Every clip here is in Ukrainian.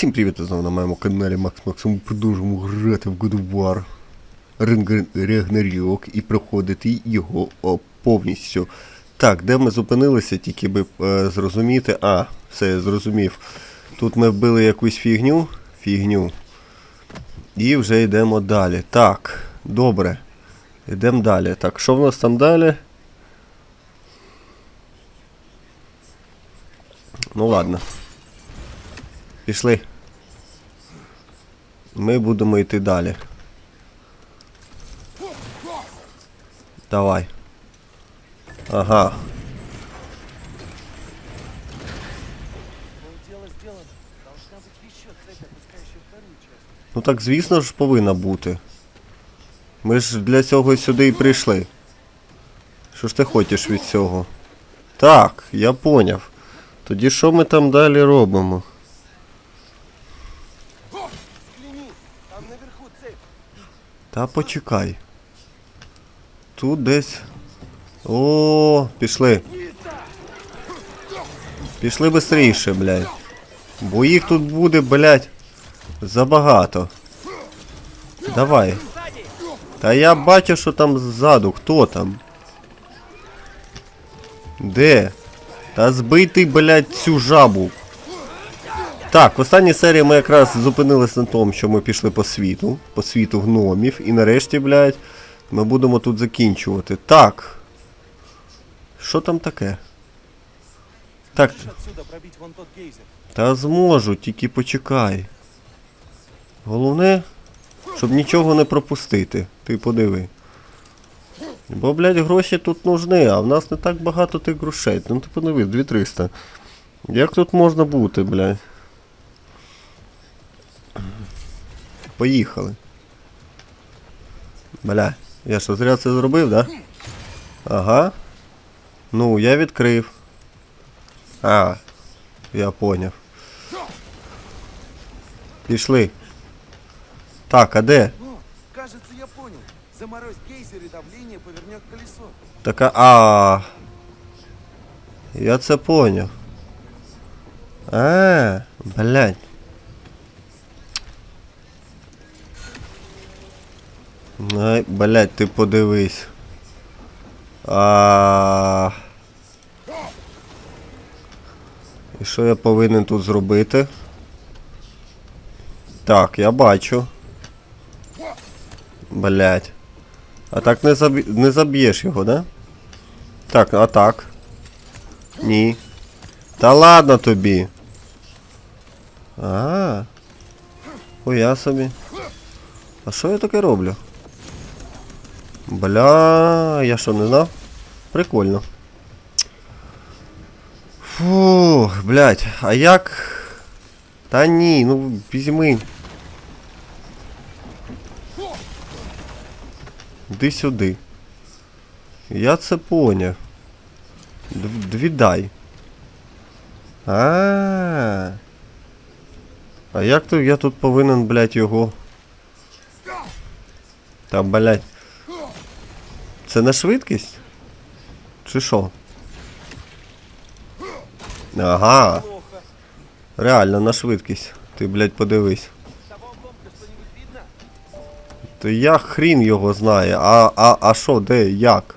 Всім привіт, знову на моєму каналі Макс Максимум продовжуємо грати в God of War Ренг- і проходити його повністю. Так, де ми зупинилися, тільки би е, зрозуміти. А, все, я зрозумів. Тут ми вбили якусь фігню. Фігню. І вже йдемо далі. Так, добре. Йдемо далі. Так, що в нас там далі? Ну ладно. Пішли. Ми будемо йти далі. Давай. Ага. Ну, так звісно ж повинна бути. Ми ж для цього сюди і прийшли. Що ж ти хочеш від цього? Так, я поняв. Тоді що ми там далі робимо? Та почекай. Тут десь. О, пішли. Пішли швидше, блядь. Бо їх тут буде, блядь, забагато. Давай. Та я бачу, що там ззаду. Хто там? Де? Та збийте, блядь, цю жабу. Так, в останній серії ми якраз зупинились на тому, що ми пішли по світу, по світу гномів, і нарешті, блядь, ми будемо тут закінчувати. Так. Що там таке? Так, та зможу, тільки почекай. Головне, щоб нічого не пропустити. Ти подиви. Бо, блядь, гроші тут нужні, а в нас не так багато тих грошей. Ну ти подиви, 2300. Як тут можна бути, блядь? Поїхали. Бля, я що, зря це зробив, да? Ага. Ну, я відкрив. А, я поняв. Пішли. Так, а де? О, кажется, я понял. Заморозь гейзер и давление повернет колесо. Така. А. Я це поняв. А, блядь. Ай, блядь, ти подивись. А. І що я повинен тут зробити? Так, я бачу. Блядь. А так не, заб... не заб'єш його, да? Так, а так. Ні. Та ладно тобі. А. Ой, я собі. А що я таке роблю? Бля, я що не знав? Прикольно. Фух, блядь, а як. Та ні, ну візьми. Іди сюди. Я це поняв. Двідай. А. А як то я тут повинен, блядь, його. Та, блядь. Це на швидкість? Чи що? Ага. Реально на швидкість. Ти, блядь, подивись. То я хрін його знає. А, а, а що, де, як?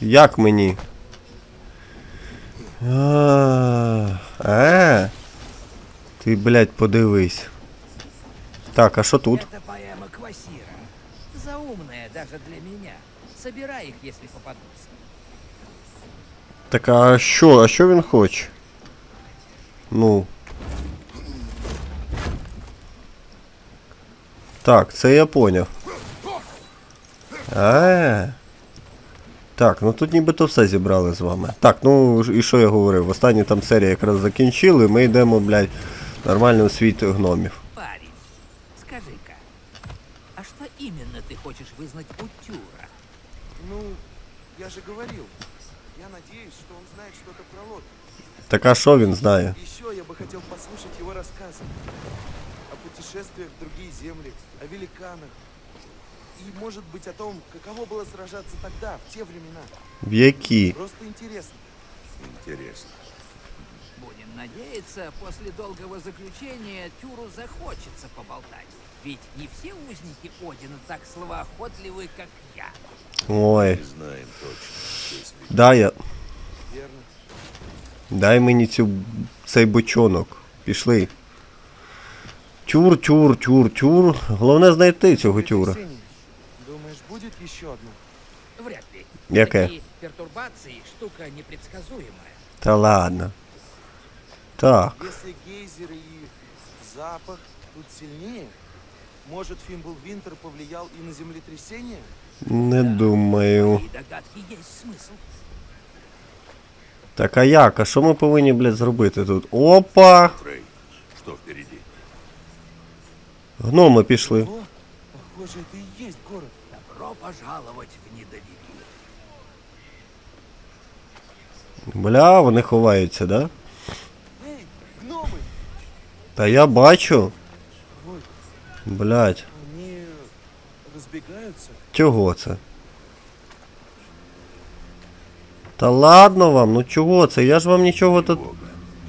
Як мені? А, е. Ти, блядь, подивись. Так, а що тут? Это поэма Квасира. Заумная даже для меня. Собирай их, если попадутся. Так а що, а що він хоче? Ну. Так, це я поняв. А. Так, ну тут нібито все зібрали з вами. Так, ну і що я говорив? Останні там серії якраз закінчили, ми йдемо, блядь, нормально у світ гномів. Парень, скажи-ка, а что именно ты хочешь вызнать у я же говорил. Я надеюсь, что он знает что-то про Локи. Так а що він знає? Еще я бы хотел послушать его рассказы. О путешествиях в другие земли, о великанах. И, может быть, о том, каково было сражаться тогда, в те времена. В які? Просто интересно. Интересно. Будем надеяться, после долгого заключения Тюру захочется поболтать. Ведь не все узники Одина так словоохотливы, как я. Ой, дай я. Дай мені цю, цей бочонок. Пішли. Тюр, тюр, тюр, тюр. Головне знайти цього тюра. Думаешь, будет еще одно? Вряд ли. Яке? Такие пертурбации — штука непредсказуемая. Та ладно. Так. Если гейзеры и запах тут сильнее, может Фимбл Винтер повлиял и на землетрясение? Не думаю. Так а як? А що ми повинні, блядь, зробити тут? Опа! Трей. Что впереди? Гноми пішли. Похоже, это и есть город. Добро пожаловать в недовики. Бля, вони ховаються, да? Эй, гномы! Та я бачу. Ой, Блядь, они разбегаются. чого це? Та ладно вам, ну чого це? Я ж вам нічого тут. Бога.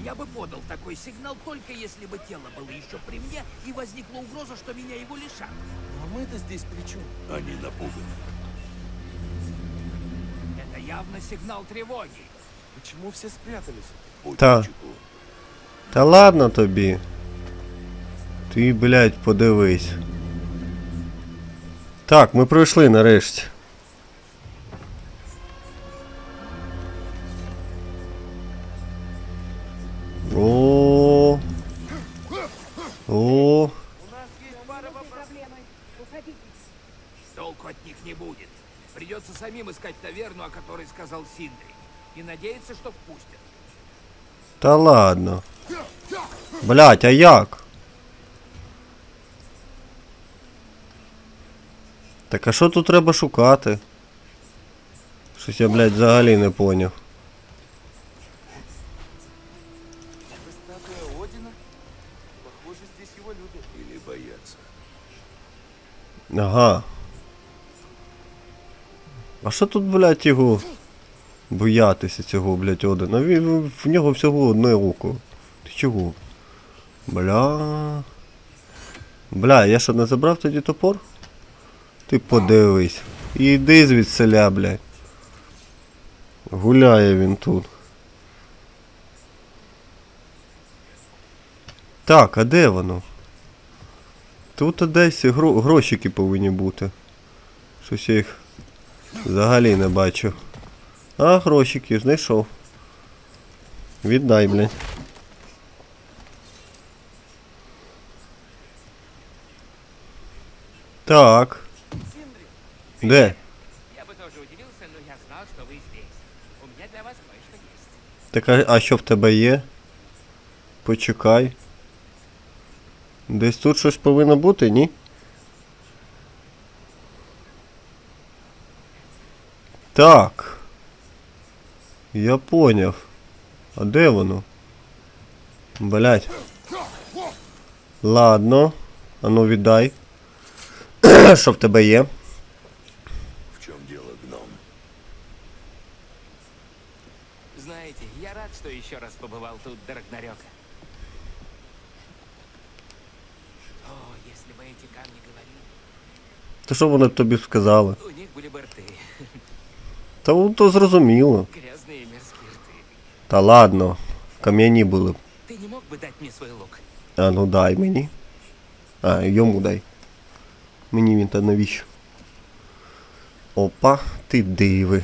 Я бы подал такой сигнал только если бы тело было еще при мне и возникла угроза, что меня его лишат. А мы-то здесь при чем? Они напуганы. Это явно сигнал тревоги. Почему все спрятались? Будь Та. начеку. Та ладно тобі. Ти, блядь, подивись. Так, ми пройшли нарешті. О. О. Толку от них не будет. Придется самим искать таверну, о которой сказал Синдри. И надеяться, что впустят. Та ладно. Блять, а як? Так а що тут треба шукати? Щось я, блядь, взагалі не поняв. Ага. А що тут, блядь, його боятися цього, блядь, Одина? Він, в нього всього одне око. Ти чого? Бля. Бля, я що не забрав тоді топор? Ти подивись. Іди звідсиля, блядь. Гуляє він тут. Так, а де воно? Тут десь гро- грошики повинні бути. Щось я їх взагалі не бачу. А, грошики, знайшов. Віддай, блядь. Так. Де? Я бы тоже удивился, но я знал, что вы здесь. У меня для вас кое-что есть. Так а, а що в тебе є? Почекай. Десь тут щось повинно бути, ні? Так. Я поняв. А де воно? Блять. Ладно. А ну віддай. Що в тебе є? В чем дело, гном? Знаете, я рад, что еще раз побывал тут до Рагнарёка. О, если бы эти камни говорили, То що вони тобі сказали? у них были бы рты. Та ну, то зрозуміло. Грязные мерзкие рты. Та ладно. Кам'яні були. Ты не мог бы дать мне свой лук? А ну дай мені. А, йому дай. Мені він та навіщо? Опа, ти диви.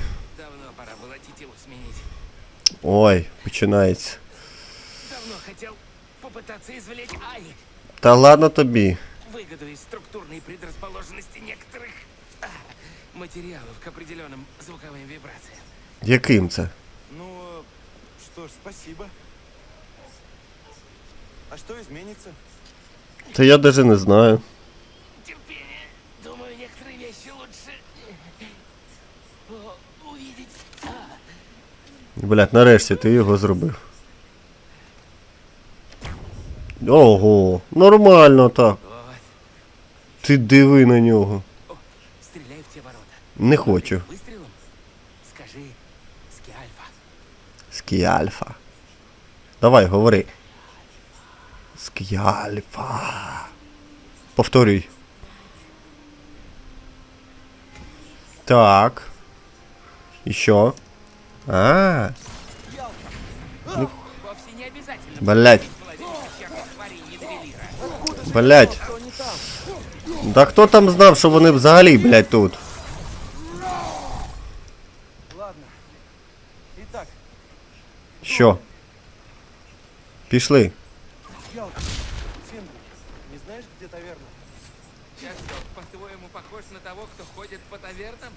Ой, починається. Давно хотел попытаться извлечь Ай, Та ладно тобі. выгоду из структурной предрасположенности некоторых а, материалов к определенным звуковым вибрациям. Яким це? Ну, э, что ж, спасибо. А что изменится? Та я даже не знаю. Терпение. Думаю, некоторые вещи лучше о, увидеть. Блять, нарешті ти його зробив. Ого, нормально так. Ти диви на нього. Стреляй в те ворота. Не хочу. Выстрелом скажи Скиальфа. Скіальфа. Давай, говори. Ск'яльфа. Повторюй. Так. І що? А, Вовсе не обязательно блять, половину пещерных тварей Едовелира. блять. Что они там? Да хто там знав, що вони взагалі, блять, тут? Ладно. Итак, Що? Пішли. Ялка, Сингу, не знаешь, где таверна? Я что, по-твоему, похож на того, кто ходит по тавернам?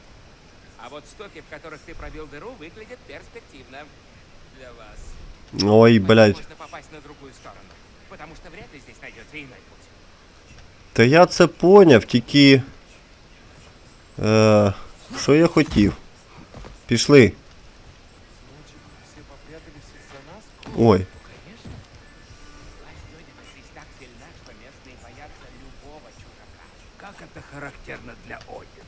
А вот стоки, в которых ты пробил дыру, выглядят перспективно для вас. Ой, блять. Можно попасть на другую сторону, потому что вряд ли здесь найдется иной путь. Та я це поняв, тільки. Е, що я хотів? Пішли. Значит, все попрятались из-за нас? Ой. Конечно. Власть Одина здесь так сильна, что местные боятся любого чужака. Как это характерно для Одина.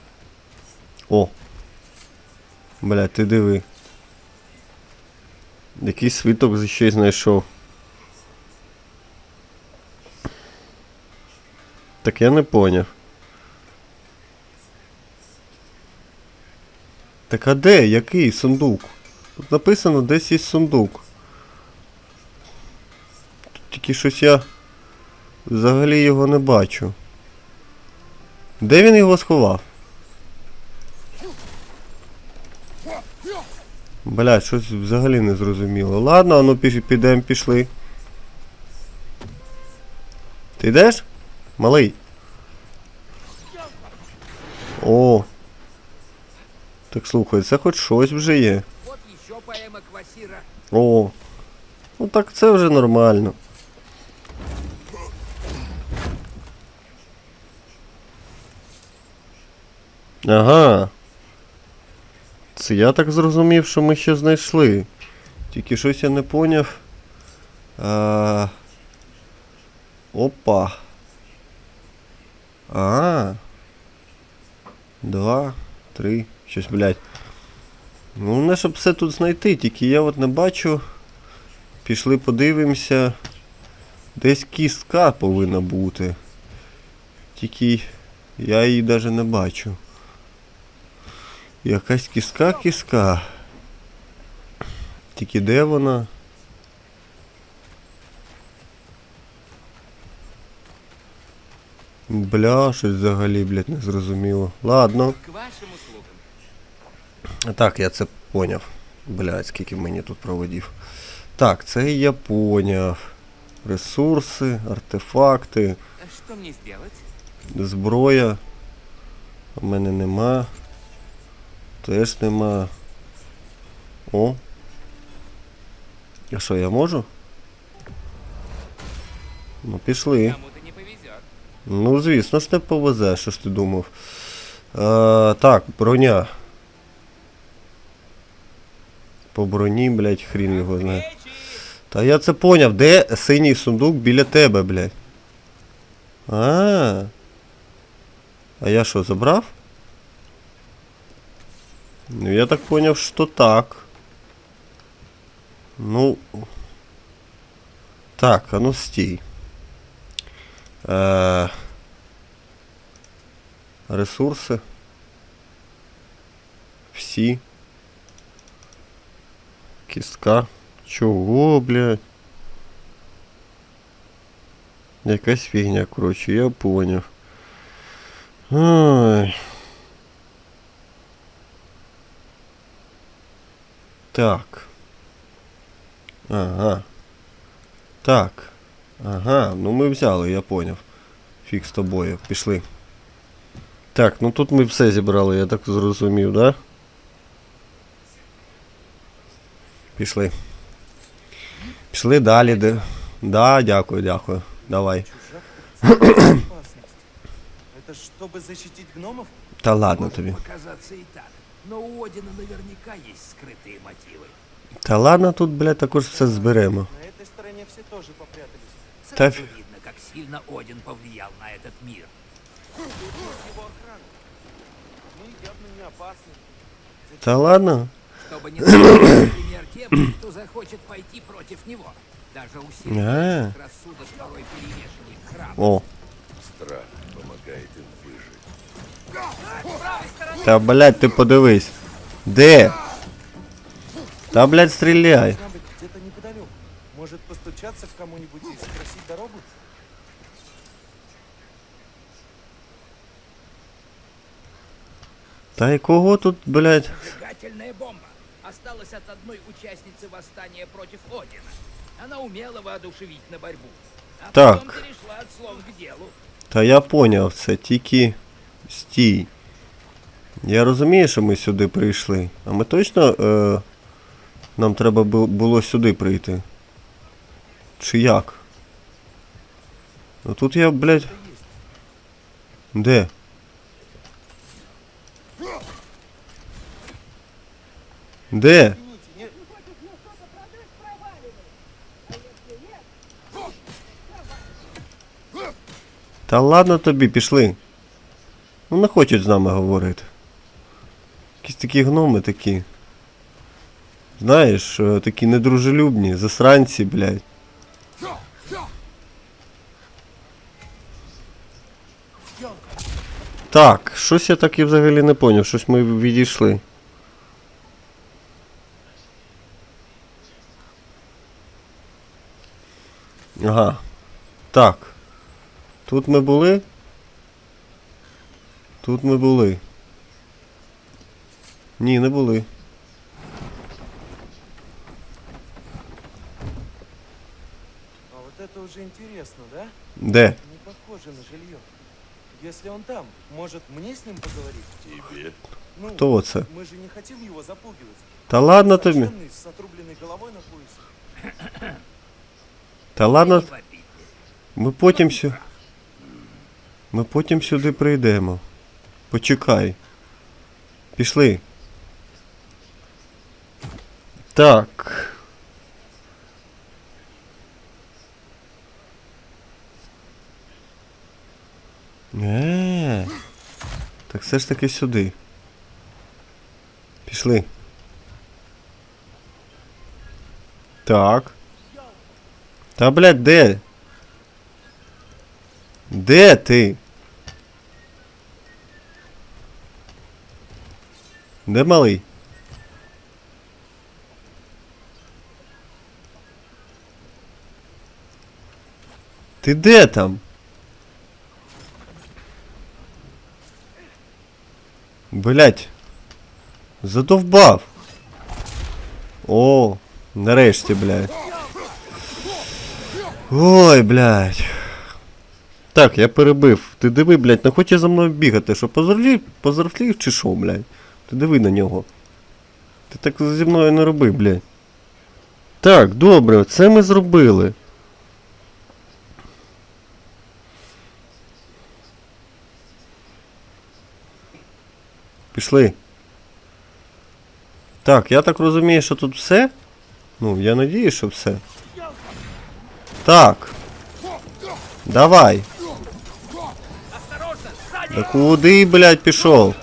О. Бля, ти диви. Якийсь свиток за щось знайшов. Так я не поняв. Так а де? Який сундук? Тут написано десь є сундук. Тут тільки щось я взагалі його не бачу. Де він його сховав? Блядь, щось взагалі не зрозуміло. Ладно, а ну підемо, пішли. Ти йдеш? Малий. О. Так слухай, це хоч щось вже є. О. Ну так це вже нормально. Ага. Я так зрозумів, що ми ще знайшли. Тільки щось я не поняв. А... Опа. А. Два, три. Щось, блядь. Ну, Головне, щоб все тут знайти, тільки я от не бачу. Пішли подивимося. Десь кістка повинна бути. Тільки я її навіть не бачу. Якась кістка. Тільки де вона? Бля, щось взагалі, блядь, не зрозуміло. Ладно. Так, я це поняв. Блядь, скільки мені тут проводів. Так, це я поняв. Ресурси, артефакти, зброя. У мене нема. Теж нема. О. А що, я можу? Ну, пішли. Ну, звісно ж не повезе, що ж ти думав. Е, так, броня. По броні, блядь, хрін його знає. Та я це поняв, де синій сундук біля тебе, блядь. А. А я що, забрав? Ну, я так поняв, що так. Ну. Так, а ну стій. Е, ресурси. Всі. Кістка. Чого, блядь? Якась фігня, коротше, я поняв. Ай. Так. Ага. Так. Ага, ну ми взяли, я поняв. Фіг з тобою, пішли. Так, ну тут ми все зібрали, я так зрозумів, да? Пішли. Пішли далі, де. Да, дякую, дякую. Давай. Это чтобы защитить гномов? Та ладно тобі. Но у Одина наверняка есть скрытые мотивы. Та ладно, тут, блядь, також все зберемо. На этой стороне все тоже попрятались. Сразу Так. видно, как сильно Один повлиял на этот мир. Его охрана. Мы явно не опасны. Та ладно. чтобы не давать пример тем, кто захочет пойти против него. Даже А. рассудок порой перевешивает храбрость. О, Страх помогает им выжить. Та блядь, ти подивись. Де? Та блядь, стріляй. Неподалеку. Может постучаться к кому-нибудь и спросить дорогу? Та й кого тут, блядь? Зажигательная бомба. Осталась от одной участницы восстания против Одина. Она умела воодушевить на борьбу. А Так. потом перешла от слов к делу. Та я поняв, це тільки стій. Я розумію, що ми сюди прийшли. А ми точно е, нам треба було сюди прийти. Чи як? Ну тут я, блядь. Де? Де? Та ладно тобі, пішли. Ну не хочуть з нами говорити. Якісь такі гноми такі. Знаєш, е, такі недружелюбні, засранці, блядь. Так, щось я так і взагалі не поняв, щось ми відійшли. Ага. Так. Тут ми були. Тут ми були. Ні, не були. А вот это уже интересно, да? Де? Не похоже на жилье. Если он там, может мне с ним поговорить? Тебе? Ну, Хто це? мы же не хотим его запугивать. Та ладно тобі. Совершенный, с отрубленной головой на поясе. Та ладно. Не в обиде. Ми потім сю... Ми потім сюди прийдемо. Почекай. Пішли. Так. Е. Так все ж таки сюди. Пішли. Так. Та блядь, де? Де ти? Де малий? Ти де там? Блять. Задовбав. О, нарешті, блядь. Ой, блядь. Так, я перебив. Ти диви, блядь, не хоче за мною бігати, що позорлів, позорлів чи що, блядь? Ти диви на нього. Ти так зі мною не роби, блядь. Так, добре, це ми зробили. Пішли. Так, я так розумію, що тут все? Ну, я надію, що все. Так. Давай. Да куди, блядь, пішов?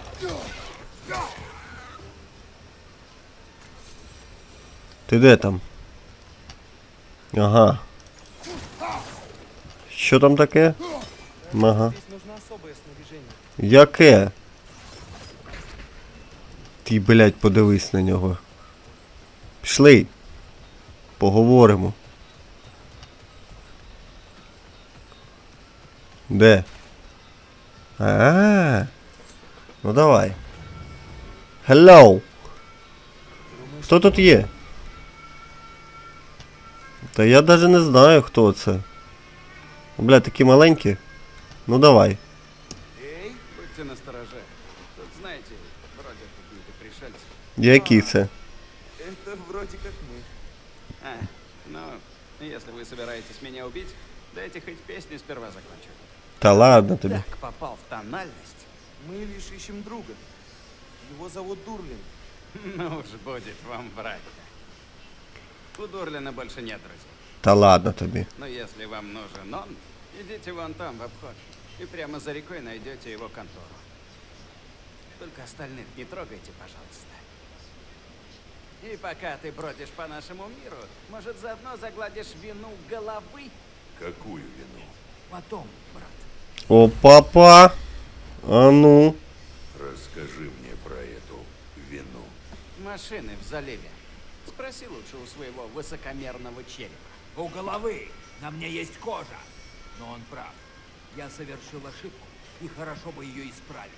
Ти де там? Ага. Що там таке? Ага. Яке? Ти, блядь, подивись на нього. Пішли. Поговоримо. Де? А. Ну давай. Hello. Хто тут є? Та я даже не знаю, хто це. Бля, такі маленькі. Ну давай. Эй, Будьте настороже. Тут, знаете, вроде какие-то пришельцы. Які це? это вроде как мы. А, ну, если вы собираетесь меня убить, дайте хоть песню сперва закончу. Та ладно тобі. Так попал в тональность. Мы лишь ищем друга. Его зовут Дурлин. Ну уж будет вам врать. У Дурлина больше нет друзей. Та ладно тобі. Но если вам нужен он, идите вон там, в обход. И прямо за рекой найдете его контору. Только остальных не трогайте, пожалуйста. И пока ты бродишь по нашему миру, может, заодно загладишь вину головы? Какую вину? Потом, брат. О, папа! А ну. Расскажи мне про эту вину. Машины в заливе. Спроси лучше у своего высокомерного черепа. У головы на мне есть кожа. Но он прав. Я совершил ошибку, и хорошо бы ее исправить.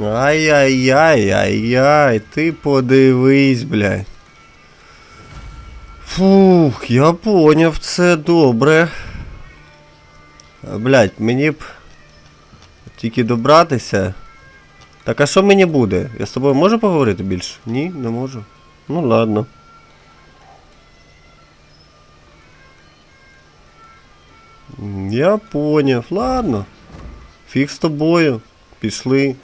Ай-яй-яй-яй-яй, ти подивись, блядь. Фух, я поняв, це добре. А, Блядь, мені б тільки добратися. Так а що мені буде? Я з тобою можу поговорити більше? Ні, не можу. Ну ладно. Я поняв, ладно. Фіг з тобою. Пішли.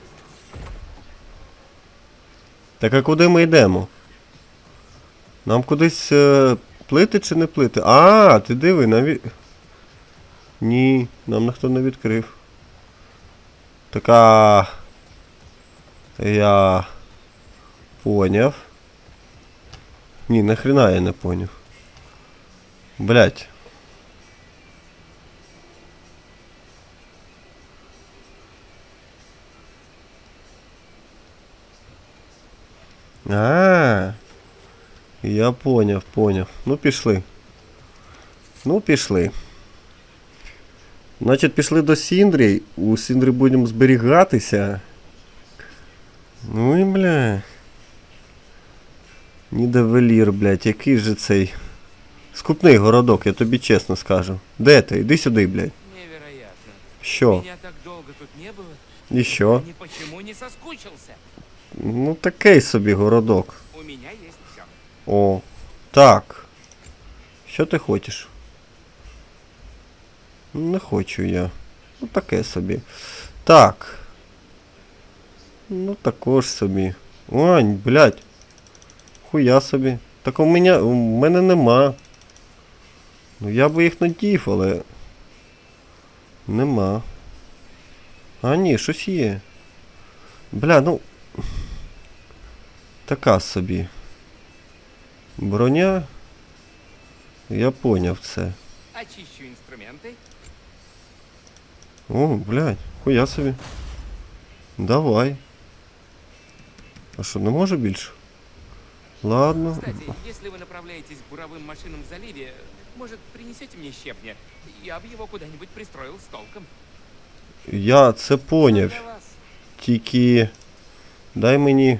Так а куди ми йдемо? Нам кудись е, плити чи не плити? А, ти диви, навіть. Ні, нам ніхто не відкрив. Така. Я. Поняв. Ні, нахрена я не поняв. Блять. А, я поняв, поняв. Ну пішли. Ну, пішли. Значить, пішли до Сіндрі. У Сіндрі будемо зберігатися. Ну і бля. Нідавелір, блядь, який же цей. Скупний городок, я тобі чесно скажу. Де ти? Іди сюди, блядь. Невероятно. Що? Меня так долго тут не было. І що? Ни почему не соскучился. Ну такий собі городок. У меня есть все. О, так. Що ти хочеш? Не хочу я. Ну таке собі. Так. Ну також собі. Ань, блядь. Хуя собі. Так у мене, у мене нема. Ну я би їх надів, але. Нема. А ні, щось є. Бля, ну. Така собі. Броня. Я поняв це. Очищу инструменты. О, блядь, хуя собі. Давай. А що, не може більше? Ладно. Кстати, если вы направляетесь к буровым машинам в заливе, может, принесете мне щепня? Я бы его куда-нибудь пристроил с толком. Я це поняв. Для вас. Тільки. Дай мені.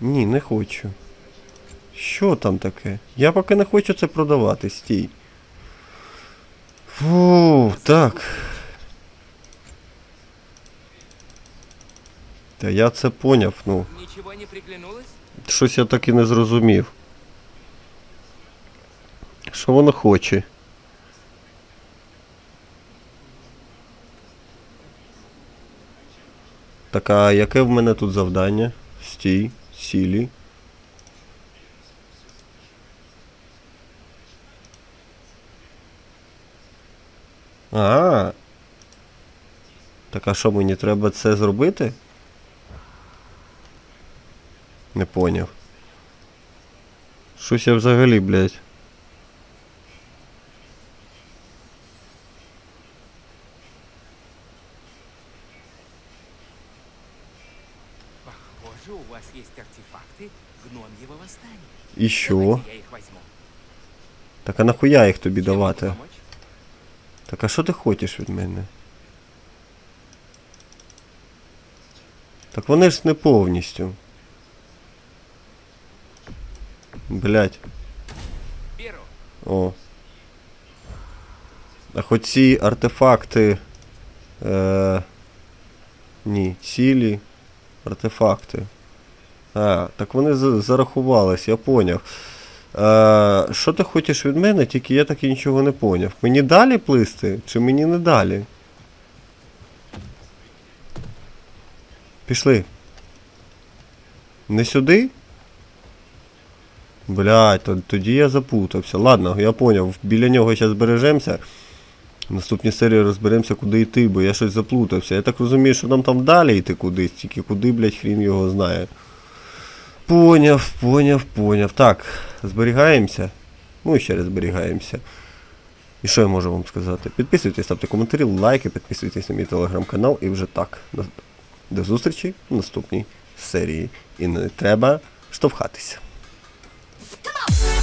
Ні, не хочу. Що там таке? Я поки не хочу це продавати, стій. Фу, так. Та я це поняв, ну. Ничего не приглянулось? Щось я так і не зрозумів. Що воно хоче? Так, а яке в мене тут завдання? Стій, сілі. А. Так а що мені треба це зробити? Не поняв. Щось я взагалі, блядь. Похоже, у вас есть артефакты гномьего восстания. І що? Я их возьму. Так а нахуя їх тобі давати? Так а що ти хочеш від мене? Так вони ж не повністю. Блять. О. А хоч ці артефакти. Е, ні, цілі артефакти. А, так вони зарахувались, я поняв. Е, що ти хочеш від мене, тільки я так і нічого не поняв. Мені далі плисти, чи мені не далі? Пішли. Не сюди? Блядь, то, тоді я запутався. Ладно, я поняв. Біля нього зараз збережемося. В наступній серії розберемося, куди йти, бо я щось заплутався. Я так розумію, що нам там далі йти кудись, тільки куди, блядь, хрін його знає. Поняв, поняв, поняв. Так, зберігаємося. Ну і ще раз зберігаємося. І що я можу вам сказати? Підписуйтесь, ставте коментарі, лайки, підписуйтесь на мій телеграм-канал і вже так. До зустрічі в наступній серії. І не треба штовхатися. Come on.